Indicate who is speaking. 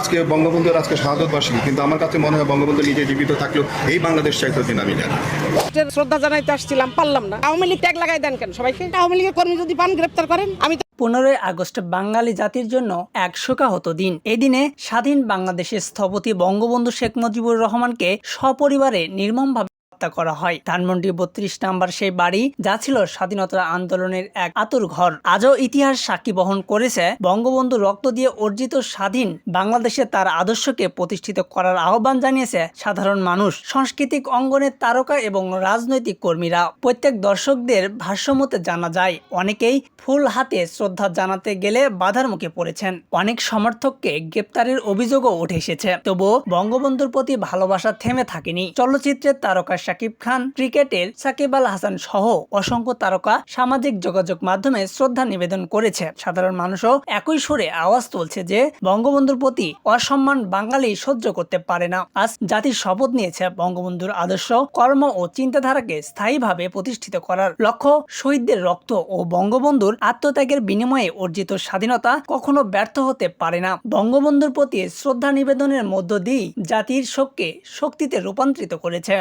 Speaker 1: আজকে বঙ্গবন্ধুর আজকে শাহাদত বার্ষিকী কিন্তু আমার কাছে মনে হয় বঙ্গবন্ধু নিজে জীবিত থাকলেও এই বাংলাদেশ চাইতো দিন আমি জানি
Speaker 2: শ্রদ্ধা জানাইতে আসছিলাম পারলাম না। আওয়ামী লীগ ট্যাগ লাগাই দেন কেন সবাইকে? আওয়ামী লীগের কর্মী যদি পান গ্রেপ্তার করেন? আমি তো
Speaker 3: পনেরোই আগস্ট বাঙালি জাতির জন্য এক শোকাহত দিন। এদিনে স্বাধীন বাংলাদেশের স্থপতি বঙ্গবন্ধু শেখ মুজিবুর রহমানকে সপরিবারে নির্মমভাবে হত্যা করা হয়। ধানমন্ডি বত্রিশ নাম্বার সেই বাড়ি যা ছিল স্বাধীনতা আন্দোলনের এক আতুর ঘর। আজও ইতিহাস সাক্ষী বহন করেছে, বঙ্গবন্ধু রক্ত দিয়ে অর্জিত স্বাধীন বাংলাদেশে তার আদর্শকে প্রতিষ্ঠিত করার আহ্বান জানিয়েছে সাধারণ মানুষ, সাংস্কৃতিক অঙ্গনের তারকা এবং রাজনৈতিক কর্মীরা। প্রত্যেক দর্শকদের ভাষ্যমতে জানা যায়, অনেকেই ফুল হাতে শ্রদ্ধা জানাতে গেলে বাধার মুখে পড়েছেন। অনেক সমর্থককে গ্রেপ্তারের অভিযোগও উঠে এসেছে। তবুও বঙ্গবন্ধুর প্রতি ভালোবাসা থেমে থাকেনি। চলচ্চিত্রের তারকা শাকিব খান, ক্রিকেটের সাকিব আল হাসান সহ অসংখ্য তারকা সামাজিক যোগাযোগ মাধ্যমে শ্রদ্ধা নিবেদন করেছে। সাধারণ মানুষও একই সুরে আওয়াজ তুলছে যে বঙ্গবন্ধুর প্রতি অসম্মান বাঙালি সহ্য করতে পারে না। আজ জাতির শপথ নিয়েছে বঙ্গবন্ধুর আদর্শ, কর্ম ও চিন্তাধারাকে স্থায়ীভাবে প্রতিষ্ঠিত করার লক্ষ্য। শহীদদের রক্ত ও বঙ্গবন্ধুর আত্মত্যাগের বিনিময়ে অর্জিত স্বাধীনতা কখনো ব্যর্থ হতে পারে না। বঙ্গবন্ধুর প্রতি শ্রদ্ধা নিবেদনের মধ্য দিয়েই জাতির শোককে শক্তিতে রূপান্তরিত করেছে।